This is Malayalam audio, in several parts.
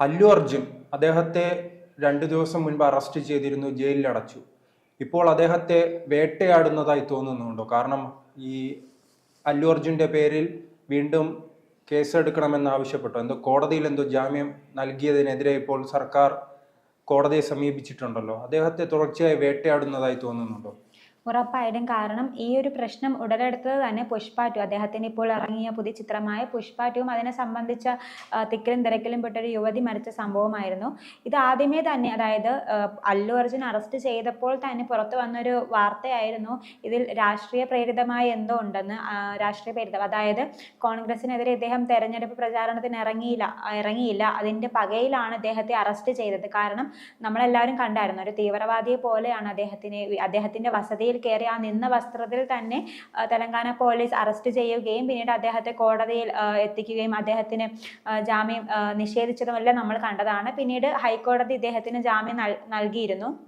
അല്ലു അർജുൻ അദ്ദേഹത്തെ രണ്ട് ദിവസം മുൻപ് അറസ്റ്റ് ചെയ്തിരുന്നു ജയിലിൽ അടച്ചു ഇപ്പോൾ അദ്ദേഹത്തെ വേട്ടയാടുന്നതായി തോന്നുന്നുണ്ടോ? കാരണം ഈ അല്ലു അർജുന്റെ പേരിൽ വീണ്ടും കേസെടുക്കണമെന്ന് ആവശ്യപ്പെട്ടു. എന്തോ കോടതിയിൽ എന്തോ ജാമ്യം നൽകിയതിനെതിരെ ഇപ്പോൾ സർക്കാർ കോടതിയെ സമീപിച്ചിട്ടുണ്ടല്ലോ. അദ്ദേഹത്തെ തുടർച്ചയായി വേട്ടയാടുന്നതായി തോന്നുന്നുണ്ടോ? ഉറപ്പായിട്ടും കാരണം ഈ ഒരു പ്രശ്നം ഉടലെടുത്തത് തന്നെ പുഷ്പ ടു അദ്ദേഹത്തിന് ഇപ്പോൾ ഇറങ്ങിയ പുതിയ ചിത്രമായ പുഷ്പ ടുവും അതിനെ സംബന്ധിച്ച തിക്കിലും തിരക്കിലും പെട്ടൊരു യുവതി മരിച്ച സംഭവമായിരുന്നു. ഇത് ആദ്യമേ തന്നെ അതായത് അല്ലു അർജുൻ അറസ്റ്റ് ചെയ്തപ്പോൾ തന്നെ പുറത്തു വന്നൊരു വാർത്തയായിരുന്നു. ഇതിൽ രാഷ്ട്രീയ പ്രേരിതമായ എന്തോ ഉണ്ടെന്ന് രാഷ്ട്രീയ പ്രേരിതം. അതായത് കോൺഗ്രസിനെതിരെ ഇദ്ദേഹം തെരഞ്ഞെടുപ്പ് പ്രചാരണത്തിന് ഇറങ്ങിയില്ല ഇറങ്ങിയില്ല. അതിന്റെ പകയിലാണ് അദ്ദേഹത്തെ അറസ്റ്റ് ചെയ്തത്. കാരണം നമ്മളെല്ലാവരും കണ്ടായിരുന്നു ഒരു തീവ്രവാദിയെ പോലെയാണ് അദ്ദേഹത്തിന് അദ്ദേഹത്തിന്റെ വസതിയിൽ കയറി ആ നിന്ന വസ്ത്രത്തിൽ തന്നെ തെലങ്കാന പോലീസ് അറസ്റ്റ് ചെയ്യുകയും പിന്നീട് അദ്ദേഹത്തെ കോടതിയിൽ എത്തിക്കുകയും അദ്ദേഹത്തിന് ജാമ്യം നിഷേധിച്ചതുമെല്ലാം നമ്മൾ കണ്ടതാണ്. പിന്നീട് ഹൈക്കോടതി ഇദ്ദേഹത്തിന് ജാമ്യം നൽ- നൽകിയിരുന്നു.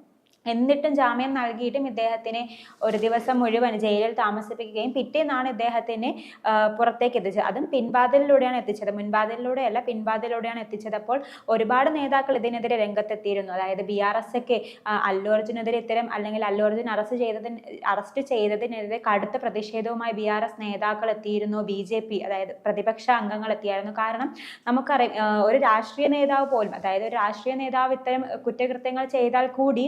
എന്നിട്ടും ജാമ്യം നൽകിയിട്ടും ഇദ്ദേഹത്തിനെ ഒരു ദിവസം മുഴുവൻ ജയിലിൽ താമസിപ്പിക്കുകയും പിറ്റേന്നാണ് ഇദ്ദേഹത്തിനെ പുറത്തേക്ക് എത്തിച്ചത്. അതും പിൻവാതിലിലൂടെയാണ് എത്തിച്ചത്. മുൻവാതിലിലൂടെയല്ല പിൻവാതിലൂടെയാണ് എത്തിച്ചത്. അപ്പോൾ ഒരുപാട് നേതാക്കൾ ഇതിനെതിരെ രംഗത്തെത്തിയിരുന്നു. അതായത് ബി ആർ എസ് ഒക്കെ അല്ലു അർജുനെതിരെ ഇത്തരം അല്ലെങ്കിൽ അല്ലു അർജുൻ അറസ്റ്റ് ചെയ്തതിന് അറസ്റ്റ് ചെയ്തതിനെതിരെ കടുത്ത പ്രതിഷേധവുമായി ബി ആർ എസ് നേതാക്കൾ എത്തിയിരുന്നു. ബി ജെ പി അതായത് പ്രതിപക്ഷ അംഗങ്ങൾ എത്തിയായിരുന്നു. കാരണം നമുക്കറിയാം ഒരു രാഷ്ട്രീയ നേതാവ് പോലും അതായത് ഒരു രാഷ്ട്രീയ നേതാവ് ഇത്തരം കുറ്റകൃത്യങ്ങൾ ചെയ്താൽ കൂടി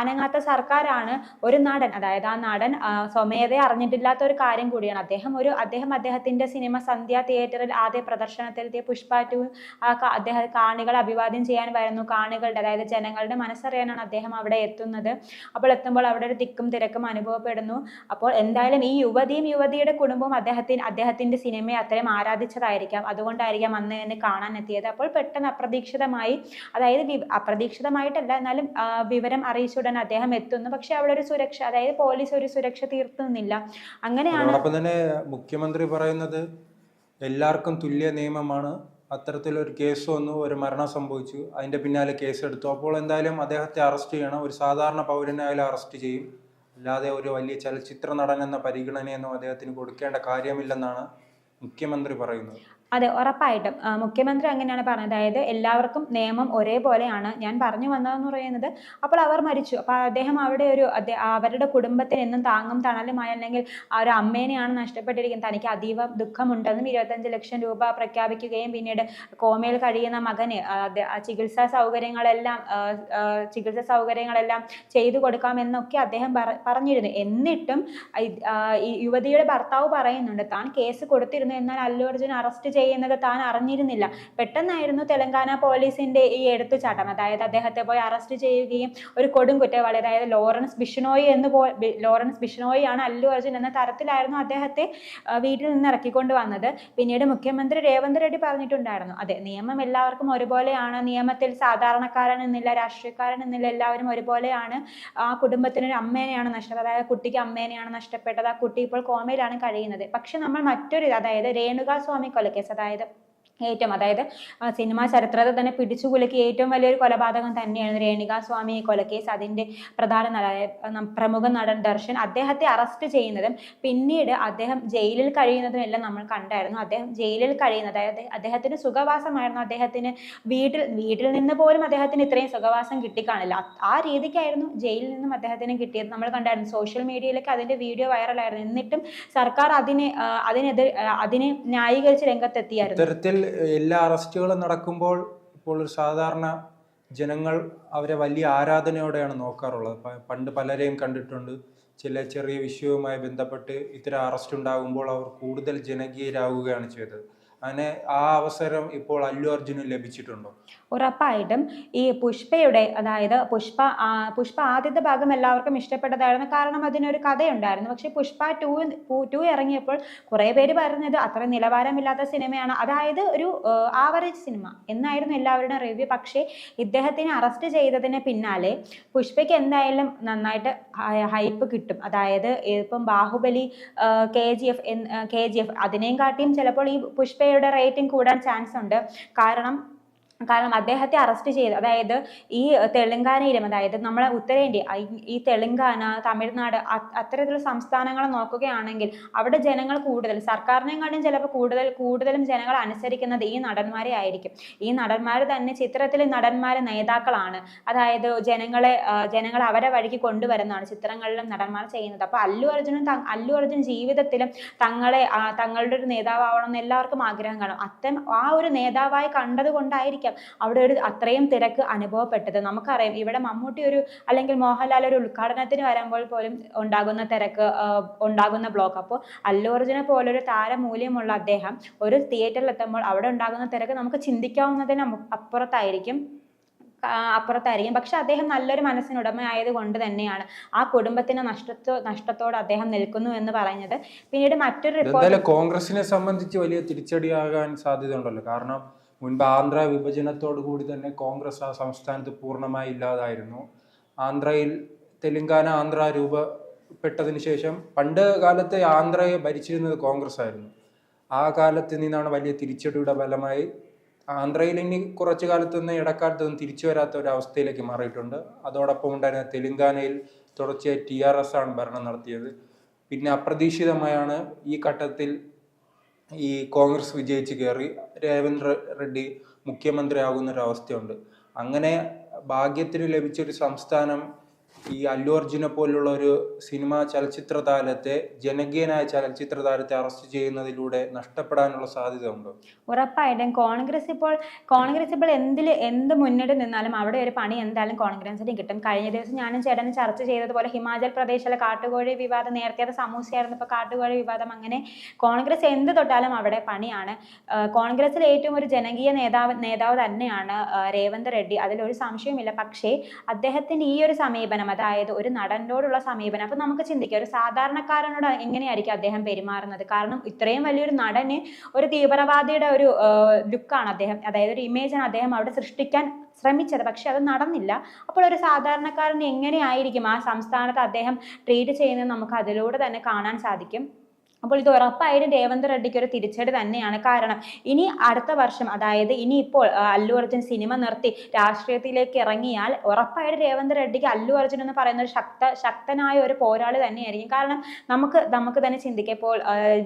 അനങ്ങാത്ത സർക്കാരാണ് ഒരു നടൻ. അതായത് ആ നടൻ സ്വമേധയെ അറിഞ്ഞിട്ടില്ലാത്ത ഒരു കാര്യം കൂടിയാണ്. അദ്ദേഹം ഒരു അദ്ദേഹം അദ്ദേഹത്തിന്റെ സിനിമ സന്ധ്യ തിയേറ്ററിൽ ആദ്യ പ്രദർശനത്തിലെത്തിയ പുഷ്പ ടു അദ്ദേഹം കാണികളെ അഭിവാദ്യം ചെയ്യാൻ വരുന്നു. കാണികളുടെ അതായത് ജനങ്ങളുടെ മനസ്സറിയാനാണ് അദ്ദേഹം അവിടെ എത്തുന്നത്. അപ്പോൾ എത്തുമ്പോൾ അവിടെ ഒരു തിക്കും തിരക്കും അനുഭവപ്പെടുന്നു. അപ്പോൾ എന്തായാലും ഈ യുവതിയും യുവതിയുടെ കുടുംബവും അദ്ദേഹത്തിന് അദ്ദേഹത്തിന്റെ സിനിമയെ അത്രയും ആരാധിച്ചതായിരിക്കാം. അതുകൊണ്ടായിരിക്കാം അന്ന് എന്നെ കാണാൻ എത്തിയത്. അപ്പോൾ പെട്ടെന്ന് അപ്രതീക്ഷിതമായി അതായത് അപ്രതീക്ഷിതമായിട്ടല്ല എന്നാലും വിവരം വിവരം അറിയിച്ചുടൻ അദ്ദേഹം എത്തുന്നു. പക്ഷെ അവിടെ ഒരു സുരക്ഷ അതായത് പോലീസ് ഒരു സുരക്ഷ തീർത്തുന്നില്ല അങ്ങനെയാണ് തന്നെ മുഖ്യമന്ത്രി പറയുന്നത് എല്ലാവർക്കും തുല്യ നിയമമാണ്. അത്തരത്തിലൊരു കേസ് വന്നു ഒരു മരണം സംഭവിച്ചു അതിന്റെ പിന്നാലെ കേസ് എടുത്തു അപ്പോൾ എന്തായാലും അദ്ദേഹത്തെ അറസ്റ്റ് ചെയ്യണം. ഒരു സാധാരണ പൗരനായാലും അറസ്റ്റ് ചെയ്യും. അല്ലാതെ ഒരു വലിയ ചലച്ചിത്ര നടൻ എന്ന പരിഗണനയൊന്നും അദ്ദേഹത്തിന് കൊടുക്കേണ്ട കാര്യമില്ലെന്നാണ് മുഖ്യമന്ത്രി പറയുന്നത്. അതെ ഉറപ്പായിട്ടും. മുഖ്യമന്ത്രി അങ്ങനെയാണ് പറഞ്ഞത്. അതായത് എല്ലാവർക്കും നിയമം ഒരേപോലെയാണ് ഞാൻ പറഞ്ഞു വന്നതെന്ന് പറയുന്നത്. അപ്പോൾ അവർ മരിച്ചു. അപ്പോൾ അദ്ദേഹം അവിടെ ഒരു അവരുടെ കുടുംബത്തിന് എന്നും താങ്ങും തണലുമായി അല്ലെങ്കിൽ ആ ഒരു അമ്മേനെയാണ് നഷ്ടപ്പെട്ടിരിക്കുന്നത്. തനിക്ക് അതീവ ദുഃഖമുണ്ടെന്നും ഇരുപത്തഞ്ച് ലക്ഷം രൂപ പ്രഖ്യാപിക്കുകയും പിന്നീട് കോമയിൽ കഴിയുന്ന മകന് ചികിത്സാ സൗകര്യങ്ങളെല്ലാം ചികിത്സാ സൗകര്യങ്ങളെല്ലാം ചെയ്തു കൊടുക്കാമെന്നൊക്കെ അദ്ദേഹം പറ- പറഞ്ഞിരുന്നു. എന്നിട്ടും യുവതിയുടെ ഭർത്താവ് പറയുന്നുണ്ട് താൻ കേസ് കൊടുത്തിരുന്നു എന്നാൽ അല്ലു അർജുൻ അറസ്റ്റ് ചെയ്യുന്നത് താൻ അറിഞ്ഞിരുന്നില്ല. പെട്ടെന്നായിരുന്നു തെലങ്കാന പോലീസിന്റെ ഈ എടുത്തുചാട്ടം അതായത് അദ്ദേഹത്തെ പോയി അറസ്റ്റ് ചെയ്യുകയും ഒരു കൊടും കുറ്റവാളി അതായത് ലോറൻസ് ബിഷ്ണോയി എന്ന് പോ ലോറൻസ് ബിഷ്ണോയി ആണ് അല്ലു അർജുൻ എന്ന തരത്തിലായിരുന്നു അദ്ദേഹത്തെ വീട്ടിൽ നിന്ന് ഇറക്കിക്കൊണ്ട് വന്നത്. പിന്നീട് മുഖ്യമന്ത്രി രേവന്ത് റെഡ്ഡി പറഞ്ഞിട്ടുണ്ടായിരുന്നു. അതെ നിയമം എല്ലാവർക്കും ഒരുപോലെയാണ്. നിയമത്തിൽ സാധാരണക്കാരൻ എന്നില്ല രാഷ്ട്രീയക്കാരൻ എന്നില്ല എല്ലാവരും ഒരുപോലെയാണ്. ആ കുടുംബത്തിന് ഒരു അമ്മേനെയാണ് നഷ്ടപ്പെട്ടത്. അതായത് കുട്ടിക്ക് അമ്മേനെയാണ് നഷ്ടപ്പെട്ടത്. ആ കുട്ടി ഇപ്പോൾ കോമയിലാണ് കഴിയുന്നത്. പക്ഷെ നമ്മൾ മറ്റൊരു അതായത് രേണുക സ്വാമി കൊലക്കേസ് അതായത് ഏറ്റവും അതായത് സിനിമാ ചരിത്രത്തെ തന്നെ പിടിച്ചു കുലുക്കിയ ഏറ്റവും വലിയൊരു കൊലപാതകം തന്നെയാണ് രേണികാസ്വാമി കൊലക്കേസ്. അതിന്റെ പ്രധാന പ്രമുഖ നടൻ ദർശൻ അദ്ദേഹത്തെ അറസ്റ്റ് ചെയ്യുന്നതും പിന്നീട് അദ്ദേഹം ജയിലിൽ കഴിയുന്നതും എല്ലാം നമ്മൾ കണ്ടായിരുന്നു. അദ്ദേഹം ജയിലിൽ കഴിയുന്നത് അതായത് അദ്ദേഹത്തിന് സുഖവാസമായിരുന്നു. അദ്ദേഹത്തിന് വീട്ടിൽ വീട്ടിൽ നിന്ന് പോലും അദ്ദേഹത്തിന് ഇത്രയും സുഖവാസം കിട്ടിക്കാണില്ല. ആ- രീതിക്കായിരുന്നു ജയിലിൽ നിന്നും അദ്ദേഹത്തിന് കിട്ടിയത്. നമ്മൾ കണ്ടായിരുന്നു സോഷ്യൽ മീഡിയയിലൊക്കെ അതിന്റെ വീഡിയോ വൈറലായിരുന്നു. എന്നിട്ടും സർക്കാർ അതിനെ അതിനെതിരെ അതിനെ ന്യായീകരിച്ച് രംഗത്തെത്തിയായിരുന്നു. എല്ലാ അറസ്റ്റുകളും നടക്കുമ്പോൾ ഇപ്പോൾ ഒരു സാധാരണ ജനങ്ങൾ അവരെ വലിയ ആരാധനയോടെയാണ് നോക്കാറുള്ളത്. പണ്ട് പലരെയും കണ്ടിട്ടുണ്ട്. ചില ചെറിയ വിഷയവുമായി ബന്ധപ്പെട്ട് ഇത്തരം അറസ്റ്റ് ഉണ്ടാകുമ്പോൾ അവർ കൂടുതൽ ജനകീയരാകുകയാണ് ചെയ്തത്. അങ്ങനെ ആ അവസരം ഇപ്പോൾ അല്ലു അർജുനു ലഭിച്ചിട്ടുണ്ടോ? ഉറപ്പായിട്ടും. ഈ പുഷ്പയുടെ അതായത് പുഷ്പ പുഷ്പ ആദ്യത്തെ ഭാഗം എല്ലാവർക്കും ഇഷ്ടപ്പെട്ടതായിരുന്നു. കാരണം അതിനൊരു കഥയുണ്ടായിരുന്നു. പക്ഷേ പുഷ്പ ടു ടു ഇറങ്ങിയപ്പോൾ കുറേ പേര് പറഞ്ഞത് അത്ര നിലവാരമില്ലാത്ത സിനിമയാണ്. അതായത് ഒരു ആവറേജ് സിനിമ എന്നായിരുന്നു എല്ലാവരുടെയും റിവ്യൂ. പക്ഷേ ഇദ്ദേഹത്തിനെ അറസ്റ്റ് ചെയ്തതിന് പിന്നാലെ പുഷ്പയ്ക്ക് എന്തായാലും നന്നായിട്ട് ഹൈപ്പ് കിട്ടും. അതായത് ഇപ്പം Baahubali K G F K G F അതിനെയും കാട്ടിയും ചിലപ്പോൾ ഈ പുഷ്പയുടെ റേറ്റിംഗ് കൂടാൻ ചാൻസ് ഉണ്ട്. കാരണം കാരണം അദ്ദേഹത്തെ അറസ്റ്റ് ചെയ്ത് അതായത് ഈ തെലുങ്കാനയിലും അതായത് നമ്മളെ ഉത്തരേന്ത്യ ഈ തെലുങ്കാന തമിഴ്നാട് അത്തരത്തിലുള്ള സംസ്ഥാനങ്ങൾ നോക്കുകയാണെങ്കിൽ അവിടെ ജനങ്ങൾ കൂടുതൽ സർക്കാരിനെക്കാളും ചിലപ്പോൾ കൂടുതൽ കൂടുതലും ജനങ്ങൾ അനുസരിക്കുന്നത് ഈ നടന്മാരെ ആയിരിക്കും. ഈ നടന്മാർ തന്നെ ചിത്രത്തിൽ നടന്മാർ നേതാക്കളാണ്. അതായത് ജനങ്ങളെ ജനങ്ങൾ അവരെ വഴിക്ക് കൊണ്ടുവരുന്നതാണ് ചിത്രങ്ങളിലും നടന്മാർ ചെയ്യുന്നത്. അപ്പോൾ അല്ലു അർജുനും അല്ലു അർജുൻ ജീവിതത്തിലും തങ്ങളെ തങ്ങളുടെ ഒരു നേതാവാവണം എന്ന് എല്ലാവർക്കും ആഗ്രഹം കാണും. അത്തരം ആ ഒരു നേതാവായി കണ്ടത് അവിടെ ഒരു അത്രയും തിരക്ക് അനുഭവപ്പെട്ടത്. നമുക്കറിയാം ഇവിടെ മമ്മൂട്ടി ഒരു അല്ലെങ്കിൽ മോഹൻലാൽ ഒരു ഉദ്ഘാടനത്തിന് വരുമ്പോൾ പോലും ഉണ്ടാകുന്ന തിരക്ക് ഉണ്ടാകുന്ന ബ്ലോക്ക്. അപ്പോൾ അല്ലു അർജുനെ പോലൊരു താരമൂല്യമുള്ള അദ്ദേഹം ഒരു തിയേറ്ററിൽ എത്തുമ്പോൾ അവിടെ ഉണ്ടാകുന്ന തിരക്ക് നമുക്ക് ചിന്തിക്കാവുന്നതിന് അപ്പുറത്തായിരിക്കും അപ്പുറത്തായിരിക്കും. പക്ഷെ അദ്ദേഹം നല്ലൊരു മനസ്സിനുടമ ആയതുകൊണ്ട് തന്നെയാണ് ആ കുടുംബത്തിന് നഷ്ടത്തോ നഷ്ടത്തോട് അദ്ദേഹം നിൽക്കുന്നു എന്ന് പറഞ്ഞത് പിന്നീട് മറ്റൊരു റിപ്പോർട്ട് കോൺഗ്രസിനെ സംബന്ധിച്ച് വലിയ തിരിച്ചടിയാകാൻ സാധ്യതയുണ്ടല്ലോ. കാരണം മുൻപ് ആന്ധ്ര വിഭജനത്തോടു കൂടി തന്നെ കോൺഗ്രസ് ആ സംസ്ഥാനത്ത് പൂർണമായി ഇല്ലാതായിരുന്നു. ആന്ധ്രയിൽ തെലുങ്കാന ആന്ധ്ര രൂപപ്പെട്ടതിന് ശേഷം പണ്ട് കാലത്തെ ആന്ധ്രയെ ഭരിച്ചിരുന്നത് കോൺഗ്രസ് ആയിരുന്നു. ആ കാലത്ത് നിന്നാണ് വലിയ തിരിച്ചടിയുടെ ഫലമായി ആന്ധ്രയിൽ ഇനി കുറച്ചു കാലത്ത് നിന്ന് ഇടക്കാലത്തൊന്നും തിരിച്ചു വരാത്ത ഒരു അവസ്ഥയിലേക്ക് മാറിയിട്ടുണ്ട്. അതോടൊപ്പം ഉണ്ടായിരുന്ന തെലുങ്കാനയിൽ തുടർച്ചയായി ടി ആർ എസ് ആണ് ഭരണം നടത്തിയത്. പിന്നെ അപ്രതീക്ഷിതമായാണ് ഈ ഘട്ടത്തിൽ ഈ കോൺഗ്രസ് വിജയിച്ച് കയറി. രേവന്ത് റെഡ്ഡി മുഖ്യമന്ത്രിയാകുന്ന ഒരു അവസ്ഥയുണ്ട് അങ്ങനെ ഭാഗ്യത്തിന് ലഭിച്ച ഒരു സംസ്ഥാനം ഈ അല്ലു അർജുനെ പോലുള്ള ഒരു സിനിമ ചലച്ചിത്ര താരത്തെ ജനകീയനായ ചലച്ചിത്ര താരത്തെ അറസ്റ്റ് ചെയ്യുന്നതിലൂടെ നഷ്ടപ്പെടാനുള്ള സാധ്യത ഉണ്ടോ ഉറപ്പായിട്ടും. കോൺഗ്രസ് ഇപ്പോൾ കോൺഗ്രസ് ഇപ്പോൾ എന്തിൽ എന്ത് മുന്നിട്ട് നിന്നാലും അവിടെ ഒരു പണി എന്തായാലും കോൺഗ്രസിന് കിട്ടും. കഴിഞ്ഞ ദിവസം ഞാനും ചേട്ടനും ചർച്ച ചെയ്തതുപോലെ ഹിമാചൽ പ്രദേശിലെ കാട്ടുകോഴി വിവാദം നേരത്തെ അത് സമൂസയായിരുന്നു ഇപ്പോൾ കാട്ടുകോഴി വിവാദം അങ്ങനെ കോൺഗ്രസ് എന്ത് തൊട്ടാലും അവിടെ പണിയാണ്. കോൺഗ്രസിൽ ഏറ്റവും ഒരു ജനകീയ നേതാവ് നേതാവ് തന്നെയാണ് രേവന്ത് റെഡ്ഡി. അതിലൊരു സംശയവുമില്ല. പക്ഷേ അദ്ദേഹത്തിന്റെ ഈ ഒരു സമീപനം അതായത് ഒരു നടനോടുള്ള സമീപനം. അപ്പൊ നമുക്ക് ചിന്തിക്കാം ഒരു സാധാരണക്കാരനോട് എങ്ങനെയായിരിക്കും അദ്ദേഹം പെരുമാറുന്നത്? കാരണം ഇത്രയും വലിയൊരു നടന് ഒരു തീവ്രവാദിയുടെ ഒരു ലുക്കാണ് അദ്ദേഹം. അതായത് ഒരു ഇമേജാണ് അദ്ദേഹം അവിടെ സൃഷ്ടിക്കാൻ ശ്രമിച്ചത്. പക്ഷെ അത് നടന്നില്ല. അപ്പോൾ ഒരു സാധാരണക്കാരൻ എങ്ങനെയായിരിക്കും ആ സംസ്ഥാനത്ത് അദ്ദേഹം ട്രീറ്റ് ചെയ്യുന്നത് നമുക്ക് അതിലൂടെ തന്നെ കാണാൻ സാധിക്കും? അപ്പോൾ ഇത് ഉറപ്പായിട്ടും രേവന്ത് റെഡ്ഡിക്ക് ഒരു തിരിച്ചടി തന്നെയാണ് കാരണം ഇനി അടുത്ത വർഷം അതായത് ഇനി ഇപ്പോൾ അല്ലു അർജുൻ സിനിമ നിർത്തി രാഷ്ട്രീയത്തിലേക്ക് ഇറങ്ങിയാൽ ഉറപ്പായിട്ടും രേവന്ത് റെഡ്ഡിക്ക് അല്ലു അർജുൻ എന്ന് പറയുന്ന ഒരു ശക്ത ശക്തനായ ഒരു പോരാളി തന്നെയായിരിക്കും. കാരണം നമുക്ക് നമുക്ക് തന്നെ ചിന്തിക്കാം. ഇപ്പോൾ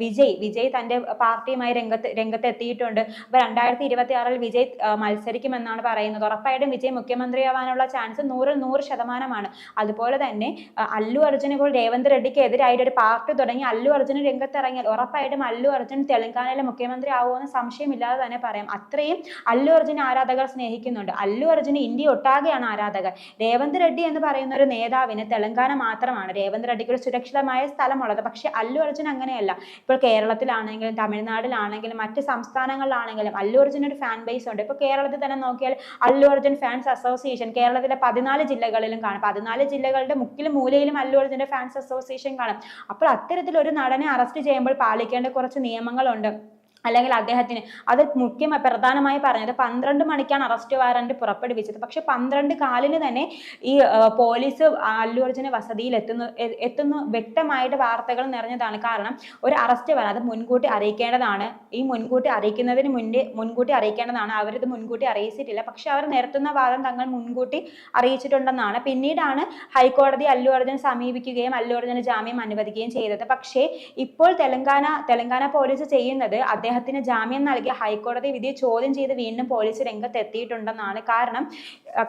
വിജയ് വിജയ് തന്റെ പാർട്ടിയുമായി രംഗത്ത് രംഗത്ത് എത്തിയിട്ടുണ്ട് അപ്പോൾ രണ്ടായിരത്തി ഇരുപത്തി ആറിൽ വിജയ് മത്സരിക്കുമെന്നാണ് പറയുന്നത്. ഉറപ്പായിട്ടും വിജയ് മുഖ്യമന്ത്രിയാവാനുള്ള ചാൻസ് നൂറിൽ നൂറ് ശതമാനമാണ്. അതുപോലെ തന്നെ അല്ലു അർജുൻ ഇപ്പോൾ രേവന്ത് റെഡ്ഡിക്ക് എതിരായിട്ട് ഒരു പാർട്ടി തുടങ്ങി അല്ലു അർജുൻ രംഗത്തിറങ്ങിയാൽ ഉറപ്പായിട്ടും അല്ലു അർജുൻ തെലങ്കാനയിലെ മുഖ്യമന്ത്രി ആവുമെന്ന് സംശയമില്ലാതെ തന്നെ പറയാം. അത്രയും അല്ലു അർജുൻ ആരാധകർ സ്നേഹിക്കുന്നുണ്ട്. അല്ലു അർജുന് ഇന്ത്യ ഒട്ടാകെയാണ് ആരാധകർ. രേവന്ത് റെഡ്ഡി എന്ന് പറയുന്ന ഒരു നേതാവിന് തെലങ്കാന മാത്രമാണ്. രേവന്ത് റെഡ്ഡിക്ക് ഒരു സുരക്ഷിതമായ സ്ഥലമുള്ളത്. പക്ഷേ അല്ലു അർജുൻ അങ്ങനെയല്ല. ഇപ്പോൾ കേരളത്തിലാണെങ്കിലും തമിഴ്നാട്ടിലാണെങ്കിലും മറ്റ് സംസ്ഥാനങ്ങളിലാണെങ്കിലും അല്ലു അർജുൻ ഒരു ഫാൻ ബേസ് ഉണ്ട്. ഇപ്പോൾ കേരളത്തിൽ തന്നെ നോക്കിയാൽ അല്ലു അർജുൻ ഫാൻസ് അസോസിയേഷൻ കേരളത്തിലെ പതിനാല് ജില്ലകളിലും കാണും. പതിനാല് ജില്ലകളുടെ മുക്കിലും മൂലയിലും അല്ലു അർജുന്റെ ഫാൻസ് അസോസിയേഷൻ കാണും. അപ്പോൾ അത്തരത്തിൽ ഒരു നടനെ അറസ്റ്റ് ചെയ്യുമ്പോൾ പാലിക്കേണ്ട കുറച്ച് നിയമങ്ങളുണ്ട്. അല്ലെങ്കിൽ അദ്ദേഹത്തിന്. അത് മുഖ്യം പ്രധാനമായി പറഞ്ഞത് പന്ത്രണ്ട് മണിക്കാണ് അറസ്റ്റ് വാറന്റ് പുറപ്പെടുവിച്ചത്. പക്ഷെ പന്ത്രണ്ട് കാലിന് തന്നെ ഈ പോലീസ് അല്ലു അർജുന വസതിയിൽ എത്തുന്നു എത്തുന്നു. വ്യക്തമായിട്ട് വാർത്തകൾ നിറഞ്ഞതാണ്. കാരണം ഒരു അറസ്റ്റ് വരാൻ അത് മുൻകൂട്ടി അറിയിക്കേണ്ടതാണ്. ഈ മുൻകൂട്ടി അറിയിക്കുന്നതിന് മുന്നേ മുൻകൂട്ടി അറിയിക്കേണ്ടതാണ്. അവരിത് മുൻകൂട്ടി അറിയിച്ചിട്ടില്ല. പക്ഷെ അവർ നിരത്തുന്ന വാദം തങ്ങൾ മുൻകൂട്ടി അറിയിച്ചിട്ടുണ്ടെന്നാണ്. പിന്നീടാണ് ഹൈക്കോടതി അല്ലു അർജുൻ സമീപിക്കുകയും അല്ലു അർജുന് ജാമ്യം അനുവദിക്കുകയും ചെയ്തത്. പക്ഷേ ഇപ്പോൾ തെലങ്കാന തെലങ്കാന പോലീസ് ചെയ്യുന്നത് അദ്ദേഹത്തിന് ജാമ്യം നൽകിയ ഹൈക്കോടതി വിധിയെ ചോദ്യം ചെയ്ത് വീണ്ടും പോലീസ് രംഗത്ത് എത്തിയിട്ടുണ്ടെന്നാണ് കാരണം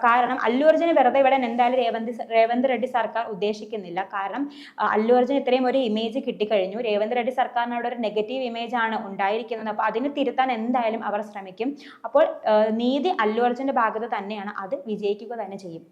കാരണം അല്ലു അർജുന് വെറുതെ വിടാൻ എന്തായാലും രേവന്ത് രേവന്ത് റെഡ്ഡി സർക്കാർ ഉദ്ദേശിക്കുന്നില്ല. കാരണം അല്ലു അർജുൻ ഇത്രയും ഒരു ഇമേജ് കിട്ടിക്കഴിഞ്ഞു. രേവന്ത് റെഡ്ഡി സർക്കാരിന് അവിടെ ഒരു നെഗറ്റീവ് ഇമേജ് ആണ് ഉണ്ടായിരിക്കുന്നത്. അപ്പോൾ അതിന് തിരുത്താൻ എന്തായാലും അവർ ശ്രമിക്കും. അപ്പോൾ നീതി അല്ലു അർജുന്റെ ഭാഗത്ത് തന്നെയാണ്. അത് വിജയിക്കുക തന്നെ ചെയ്യും.